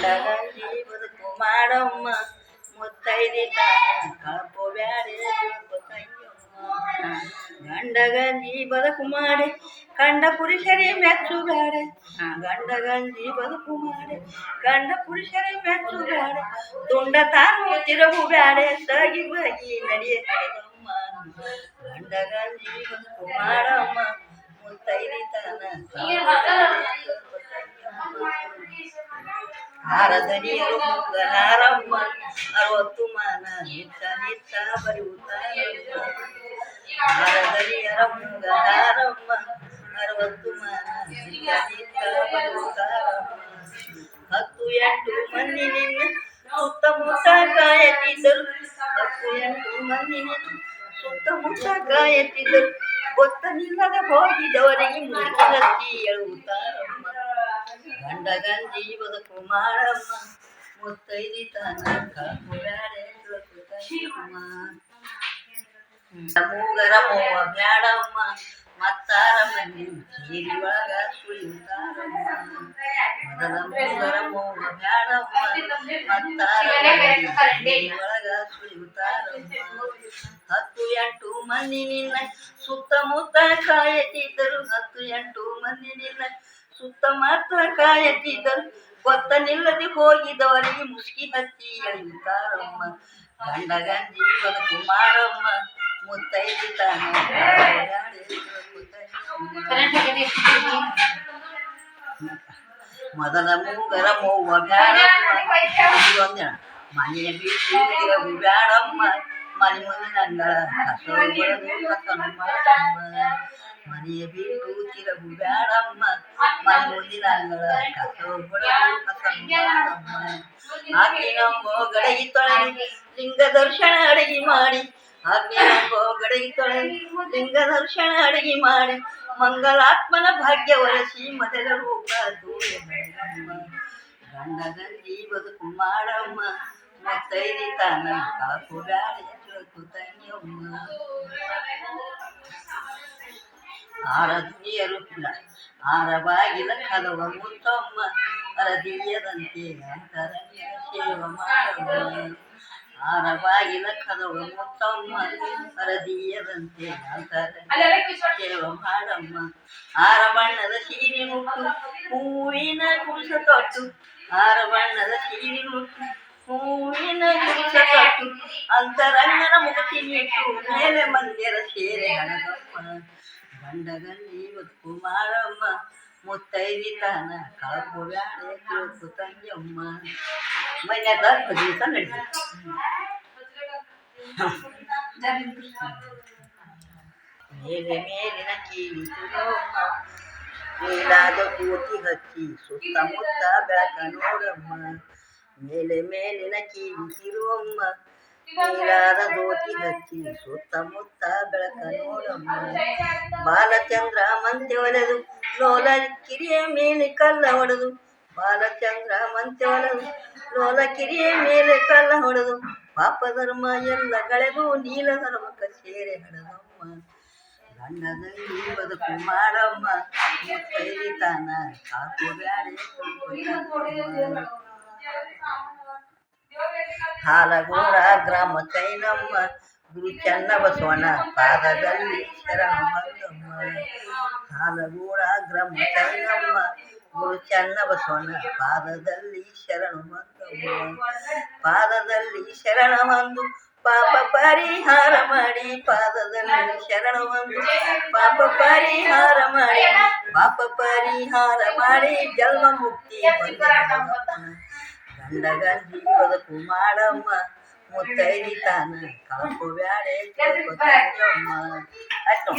ಗಂಡಗಂಜಿ ಬದುಕು ಮಾಡಮ್ಮ ಮುತ್ತೈದಿ ತಾನ ಕಳಪು ಬ್ಯಾಡೆ ತಿಳ್ಕೊ ತಂಗಿಯಮ್ಮ ಗಂಡಗಂಜಿ ಬದುಕು ಮಾಡಿ ಕಂಡ ಪುರುಷರೇ ಮೆಚ್ಚು ಬ್ಯಾಡೆ ಗಂಡಗಂಜಿ ಬದುಕು ಮಾಡಿ ಗಂಡ ಪುರುಷರೇ ಮೆಚ್ಚು ಬ್ಯಾಡೆ ತುಂಡ ತಾನು ತಿರುಗು ಬ್ಯಾಡೆ ಸಗಿ ಬಗಿ ನಡಿಯ ಹಡೆದಮ್ಮ ಗಂಡಗಂಜಿ ಬದುಕು ಮಾಡಮ್ಮ ಹಾರದನಿಯರು ಮುಗ್ಗಲಾರಮ್ಮ ಅರವತ್ತು ಮಾನ ನಿತ್ತ ನಿತ್ತ ಬರೆಯುತ್ತಾರಮ್ಮ ಹಾರದನಿಯರ ಮುಗ್ಗಲಾರಮ್ಮ ಅರವತ್ತು ಮಾನ ನಿತ್ತ ನಿತ್ತ ಬರೆಯುತ್ತಾರಮ್ಮ ಹತ್ತು ಎಂಟು ಮಂದಿ ನಿನ್ನ ಸುತ್ತಮುತ್ತ ಕಾಯತಿದ್ದರು ಹತ್ತು ಎಂಟು ಮಂದಿ ನಿನ್ನ ಸುತ್ತಮುತ್ತ ಕಾಯತಿದ್ದರು ಗೊತ್ತನಿಲ್ಲದೆ ಹೋಗಿದವರಿಗೆ ಮುದುಕಿ ಹತ್ತಿ ಎಳುತ್ತಾರಮ್ಮ ಗಂಡ ಗಂಜಿ ಬದುಕು ಮಾಡಮ್ಮ ಮುತ್ತೈದಿ ತನ ಕಾಪು ಬ್ಯಾಡೆ ತಿಳ್ಕೊತಮ್ಮ ಮೂಗರ ಮೂವ ಬ್ಯಾಡಮ್ಮ, ಮತ್ತಾರ ಮನೆ ಒಳಗ ಮೂಗರ ಮೂವ ಬ್ಯಾಡಮ್ಮ, ಮತ್ತಾರ ಒಳಗ ಸುಳಿಯುತ್ತಾರಮ್ಮ ಹತ್ತು ಎಂಟು ಮಂದಿ ನಿನ್ನ ಸುತ್ತಮುತ್ತ ಕಾಯತಿದ್ದರು, ಹತ್ತು ಎಂಟು ಮಂದಿ ನಿನ್ನ ಸುತ್ತಮುತ್ತ ಕಾಯತಿದ್ದರು ಗೊತ್ತ ನಿಲ್ಲದೆ ಹೋಗಿದವರಿಗೆ ಮುಸ್ಕಿ ಹತ್ತಿ ಎಳೆಯುತ್ತಾರಮ್ಮ ಗಂಡ ಗಂಜಿ ಬದುಕು ಮಾಡಮ್ಮ ಮುತ್ತೈದಿ ತಾನೆ ಮೊದಲ ಮೂಗರ ಮೂವ ಬ್ಯಾಡಮ್ಮ ಒಂದಿನ ಮನೆಯ ಬಿಟ್ಟು ತಿರುಗು ಬ್ಯಾಡಮ್ಮ ಮನೆ ಮುಂದಿನ ಅಂಗಳ ಕಸ ಬರದು ಕಸನು ಮಾಡಮ್ಮ ಮನೆಯ ಬಿಟ್ಟು ತಿರುಗು ಬ್ಯಾಡಮ್ಮ ಮನೆ ಮುಂದಿನ ಅಂಗಳ ಕಸ ಬರದು ಕಸನು ಮಾಡಮ್ಮ ಆಕೆ ನಮ್ಮ ಗಡಗಿ ತೊಳೆದು ಲಿಂಗ ದರ್ಶನ ಅಡಿಗೆ ಮಾಡಿ ಆಕೆ ನಮ್ಮ ಗಡಗಿ ತೊಳೆದು ಲಿಂಗ ದರ್ಶನ ಅಡಿಗೆ ಮಾಡಿ ಮಂಗಲಾತ್ಮನ ಭಾಗ್ಯ ವರಸಿ ಮೊದಲ ರೂಪ ದೂರ ಬೆಳಗಮ್ಮ ಗಂಡ ಗಂಜಿ ಬದುಕು ಮಾಡಮ್ಮ ಮುತ್ತೈದಿ ತಾನ ಕಾಕು ಬ್ಯಾಡೆ ತಿಳ್ಕು ತಂಗಿಯಮ್ಮ ಆರ ದುನಿಯರು ಆರ ಬಾಗಿಲ ಕದವ ಮುತ್ತಮ್ಮ ಅರದಿಯದಂತೆ ಸೇವ ಆರ ಬಾಗಿಲ ಕದವ ಮುತ್ತಮ್ಮ ಅರದಿಯದಂತೆ ಸೇವ ಮಾಡಮ್ಮ ಆರ ಬಣ್ಣದ ಸೀರೆ ಮುಟ್ಟು, ಹೂವಿನ ಕುಂಸ ತೊಟ್ಟು. ಆರ ಬಣ್ಣದ ಸೀರೆ ಮುಟ್ಟು, ಹೂವಿನ ಕುಂಸ ತೊಟ್ಟು. ಅಂತರಂಗನ ಮುಕ್ತಿ ನಿಟ್ಟು ಮೇಲೆ ಮಂದಿರ ಸೇರೆ ಹಣದಮ್ಮ ಗಂಡಗಲ್ಲಿ ಬದುಕು ಮಾಡಮ್ಮ ಮುತ್ತೈದಿ ತಾನ ಕಳಪು ಬ್ಯಾಡೆ ತಿಳ್ಕು ತಂಗಿಯಮ್ಮ ಮೈನ್ಯಾಗ ದಿವಸ ನಡೀತದೆ ಮೇಲೆ ಮೇಲಿನ ಕೀಲಿ ತುಳಮ್ಮ ಮೇಲಾದ ಕೋಟಿ ಹಚ್ಚಿ ಸುತ್ತಮುತ್ತ ಬೆಳಕ ನೋಡಮ್ಮ ಮೇಲೆ ಮೇಲಿನ ಕೀಲಿ ತಿರುವಮ್ಮ ಮೇಲಾದ ದೋತಿ ಹಚ್ಚಿ ಸುತ್ತಮುತ್ತ ಬೆಳಕ ನೋಡಮ್ಮ. ಬಾಲಚಂದ್ರ ಮಂತೆ ಒಲೆದು ಲೋಲ ಕಿರಿಯ ಮೇಲೆ ಕಲ್ಲ ಹೊಡೆದು. ಬಾಲಚಂದ್ರ ಮಂತೆ ಒಲೆದು ಲೋಲ ಕಿರಿಯ ಮೇಲೆ ಕಲ್ಲ ಹೊಡೆದು. ಪಾಪ ಧರ್ಮ ಎಲ್ಲ ಕಳೆದು ನೀಲ ಧರ್ಮಕ್ಕ ಸೇರೆ ಹಡದಮ್ಮ ಗಂಡದಲ್ಲಿ ಬದುಕು ಮಾಡಮ್ಮ. ಮುತ್ತೈದಿ ತಾನ ಕಾಕು ಬ್ಯಾಡೆ. ಹಾಲಗೂಡ ಗ್ರಾಮ ಕೈನಮ್ಮ ಗುರು ಚೆನ್ನ ಬಸವನ ಪಾದದಲ್ಲಿ ಶರಣ ಬಂದಮ್ಮ ಹಾಲಗೂಡ ಗ್ರಾಮ ಕೈನಮ್ಮ ಗುರು ಚೆನ್ನ ಬಸವನ ಪಾದದಲ್ಲಿ ಶರಣ ಬಂದಮ್ಮ ಪಾದದಲ್ಲಿ ಶರಣ ಬಂದು ಪಾಪ ಪರಿಹಾರ ಮಾಡಿ, ಪಾದದಲ್ಲಿ ಶರಣ ಬಂದು ಪಾಪ ಪರಿಹಾರ ಮಾಡಿ, ಪಾಪ ಪರಿಹಾರ ಮಾಡಿ ಜನ್ಮ ಮುಕ್ತಿ అందగాని జీవద కుమారమ్మ ముత్తైని తాను కాపు వేడే అట్లా